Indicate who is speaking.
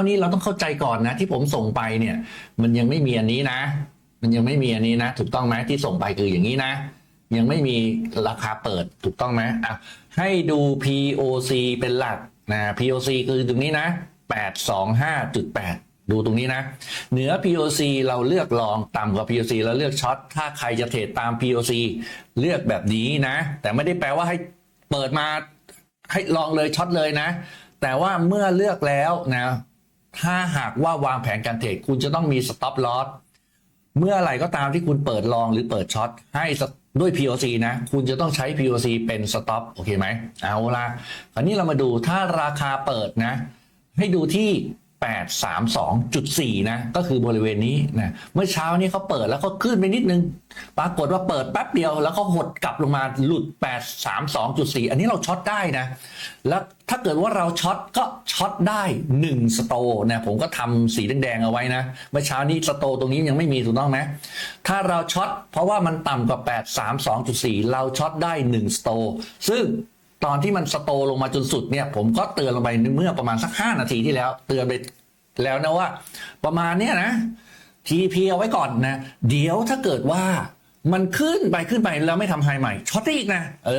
Speaker 1: ตอนนี้เราต้องเข้าใจก่อนนะ ที่ผมส่งไปเนี่ย มันยังไม่มีอันนี้นะ มันยังไม่มีอันนี้นะ ถูกต้องไหมที่ส่งไปคืออย่างนี้นะ ยังไม่มีราคาเปิดถูกต้องไหมอะให้ดู POC เป็นหลักนะ POC คือตรงนี้นะ 825.8ดูตรงนี้นะ เหนือ POC เราเลือกลองต่ำกว่า POC เราเลือกช็อตถ้าใครจะเทรดตาม POC เลือกแบบนี้นะ แต่ไม่ได้แปลว่าให้เปิดมาให้ลองเลยช็อตเลยนะ แต่ว่าเมื่อเลือกแล้วนะ ถ้าหากว่าวางแผนการเทรดคุณจะต้องมี stop loss เมื่อไหร่ก็ตามที่คุณเปิดลองหรือเปิดช็อตให้ด้วย POC นะ คุณจะต้องใช้ POC เป็น stop โอเคไหมเอาละคราวนี้เรามาดูถ้าราคาเปิดนะ ให้ดูที่ 832.4 นะ ก็คือบริเวณนี้นะเมื่อเช้านี้เขาเปิดแล้วก็ขึ้นไปนิดนึง ปรากฏว่าเปิดแป๊บเดียว แล้วก็หดกลับลงมาหลุด 832.4 อันนี้เราช็อตได้นะ แล้วถ้าเกิดว่าเราช็อตก็ช็อตได้ 1 สโตนะผมก็ทำสีแดงๆเอาไว้นะ เมื่อเช้านี้สโตตรงนี้ยังไม่มีถูกต้องไหมถ้าเราช็อตเพราะว่ามันต่ำกว่า 832.4 เราช็อตได้ 1 สโตซึ่ง ตอนที่มันสโตลงมาจนสุดเนี่ย ผมก็เตือนลงไปเมื่อประมาณสักห้านาทีที่แล้ว เตือนไปแล้วนะว่า ประมาณเนี้ยนะทีเอาไว้ก่อนนะ เดี๋ยวถ้าเกิดว่ามันขึ้นไปขึ้นไปแล้วไม่ทำไฮใหม่ช็อตอีกนะเออ